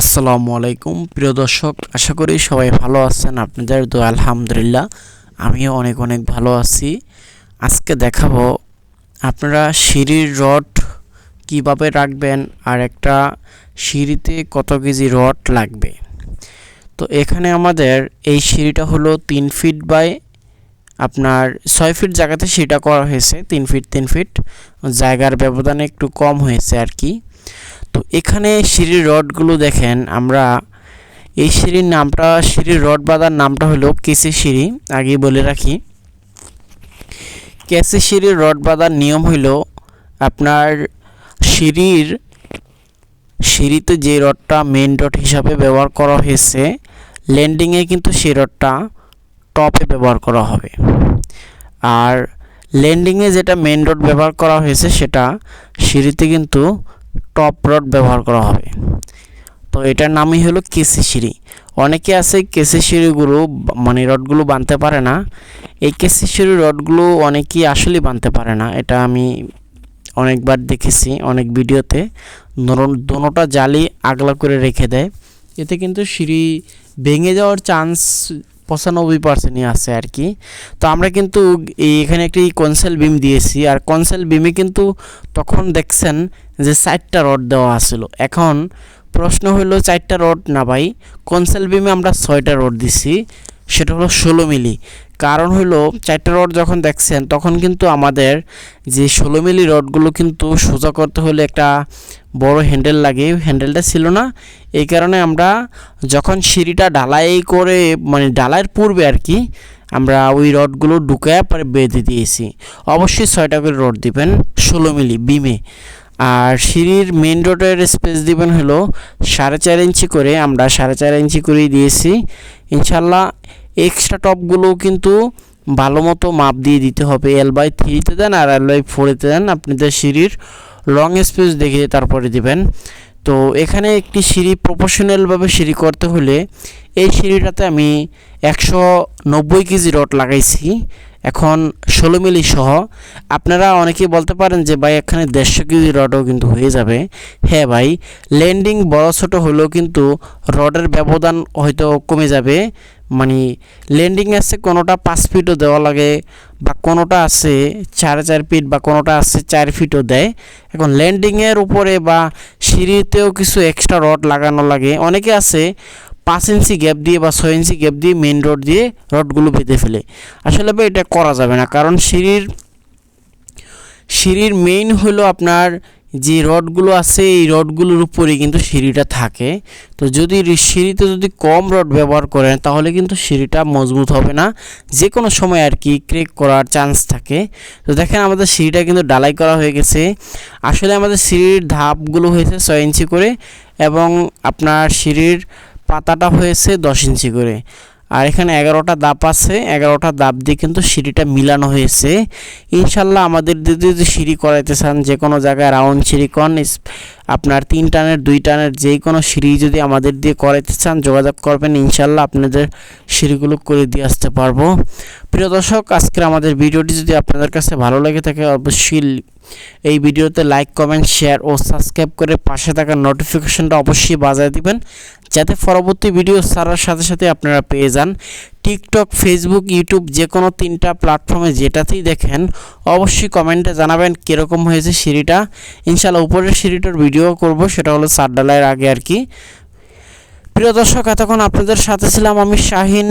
আসসালামু আলাইকুম। প্রিয় দর্শক, আশা করি সবাই ভালো আছেন, আপনাদের তো আলহামদুলিল্লাহ। আমিও অনেক অনেক ভালো আছি। আজকে দেখাবো আপনারা সিঁড়ির রড কীভাবে রাখবেন আর একটা সিঁড়িতে কত কেজি রড লাগবে। তো এখানে আমাদের এই সিঁড়িটা হলো তিন ফিট বাই আপনার ছয় ফিট জায়গাতে সিঁড়িটা করা হয়েছে, তিন ফিট তিন ফিট। জায়গার ব্যবধানে একটু কম হয়েছে আর কি। তো এখানে সিঁড়ির রডগুলো দেখেন, আমরা এই সিঁড়ির নামটা, সিঁড়ির রড বাঁধার নামটা হলো কেসি সিঁড়ি আগে বলে রাখি। কেসি সিঁড়ির রড বাঁধার নিয়ম হইল আপনার সিঁড়ির, সিঁড়িতে যে রডটা মেন রড হিসাবে ব্যবহার করা হয়েছে ল্যান্ডিংয়ে কিন্তু সেই রডটা টপে ব্যবহার করা হবে। আর ল্যান্ডিংয়ে যেটা মেন রড ব্যবহার করা হয়েছে সেটা সিঁড়িতে কিন্তু টপ রড ব্যবহার করা হবে। তো এটার নামই হলো কেসি সিঁড়ি। অনেকে আছে কেসি সিঁড়িগুলো মানে রডগুলো বানতে পারে না। এই কেসি সিঁড়ি রডগুলো অনেকেই আসলেই বানতে পারে না। এটা আমি অনেকবার দেখেছি অনেক ভিডিওতে। দোনোটা জালি আগলা করে রেখে দেয়। এতে কিন্তু সিঁড়ি ভেঙে যাওয়ার চান্স পঁচানব্বই পার্সেন্টই আছে আর কি তো আমরা কিন্তু এখানে একটি কনসেল বিম দিয়েছি। আর কনসেল বিমে কিন্তু তখন দেখছেন যে চারটা রড দেওয়া আছিল। এখন প্রশ্ন হলো চারটা রড না ভাই কনসেল বিমে আমরা ছয়টা রড দিছি? সেটা হলো ষোলো মিলি। কারণ হলো চারটা রড যখন দেখছেন, তখন কিন্তু আমাদের যে ষোলো মিলি রডগুলো কিন্তু সোজা করতে হলে একটা বড় হ্যান্ডেল লাগে। হ্যান্ডেলটা ছিল না। এই কারণে আমরা যখন সিঁড়িটা ঢালাই করে মানে ঢালাইয়ের পূর্বে আর কি, আমরা ওই রডগুলো ঢুকায় পরে বেঁধে দিয়েছি। অবশ্যই ছয়টা করে রড দিবেন ষোলো মিলি বিমে আর সিঁড়ির মেন রোডের স্পেস দিবেন হলো সাড়ে চার ইঞ্চি করে, আমরা সাড়ে চার ইঞ্চি করেই দিয়েছি। ইনশাল্লাহ এক্সট্রা টপগুলোও কিন্তু ভালো মতো মাপ দিয়ে দিতে হবে। এল বাই থ্রিতে দেন আর এল বাই ফোরেতে দেন। আপনাদের সিঁড়ির লং স্পেস দেখে তারপরে দিবেন। তো এখানে একটি সিঁড়ি প্রফেশনালভাবে সিঁড়ি করতে হলে এই সিঁড়িটাতে আমি একশো নব্বই কেজি রড লাগাইছি। এখন ষোলো মিলি সহ, আপনারা অনেকেই বলতে পারেন যে ভাই এখানে দেড়শো কেজি রডও কিন্তু হয়ে যাবে। হ্যাঁ ভাই, ল্যান্ডিং বড় ছোটো হলেও কিন্তু রডের ব্যবধান হয়তো কমে যাবে। মানে ল্যান্ডিং আছে কোনোটা পাঁচ ফিটও দেওয়া লাগে বা কোনোটা আছে চার চার ফিট বা কোনোটা আছে চার ফিটও দেয়। এখন ল্যান্ডিংয়ের উপরে বা সিঁড়িতেও কিছু এক্সট্রা রড লাগানো লাগে। অনেকে আছে পাঁচ ইঞ্চি গ্যাপ দিয়ে বা ছয় ইঞ্চি গ্যাপ দিয়ে মেন রড দিয়ে রডগুলো বেঁধে ফেলে। আসলে ভাই, এটা করা যাবে না। কারণ সিঁড়ির সিঁড়ির মেইন হলো আপনার যে রডগুলো আছে, এই রডগুলোর উপরেই কিন্তু সিঁড়িটা থাকে। তো যদি সিঁড়িতে যদি কম রড ব্যবহার করেন, তাহলে কিন্তু সিঁড়িটা মজবুত হবে না। যে কোনো সময় আর কি ক্রেক করার চান্স থাকে। তো দেখেন, আমাদের সিঁড়িটা কিন্তু ডালাই করা হয়ে গেছে। আসলে আমাদের সিঁড়ির ধাপগুলো হয়েছে ছয় ইঞ্চি করে এবং আপনার সিঁড়ির পাতাটা হয়েছে দশ ইঞ্চি করে। আর এখানে এগারোটা দাপ আছে, এগারোটা দাপ দিয়ে কিন্তু সিঁড়িটা মিলানো হয়েছে। ইনশাল্লাহ আমাদের যদি সিঁড়ি করাইতে চান যে কোনো জায়গায় রাউন্ড সিঁড়ি কন আপনার তিন টানের, দুই টানের যে কোনো সিঁড়ি যদি আমাদের দিয়ে করাইতে চান, যোগাযোগ করবেন। ইনশাল্লাহ আপনাদের সিঁড়িগুলো করে দিয়ে আসতে পারব। প্রিয় দর্শক, আজকের আমাদের ভিডিওটি যদি আপনাদের কাছে ভালো লেগে থাকে, অবশ্যই এই ভিডিওতে লাইক, কমেন্ট, শেয়ার ও সাবস্ক্রাইব করে পাশে থাকা নোটিফিকেশনটা অবশ্যই বাজায় দিবেন, যাতে পরবর্তী ভিডিও ছাড়ার সাথে সাথে আপনারা পেয়ে যান। টিকটক, ফেসবুক, ইউটিউব যে কোনো তিনটা প্ল্যাটফর্মে যেটাতেই দেখেন, অবশ্যই কমেন্টে জানাবেন কীরকম হয়েছে সিঁড়িটা। ইনশাল্লাহ উপরের সিঁড়িটার ভিডিও করব, সেটা হলো সার ডালাইয়ের আগে আর কি। প্রিয় দর্শক, এতক্ষণ আপনাদের সাথে ছিলাম আমি শাহিন।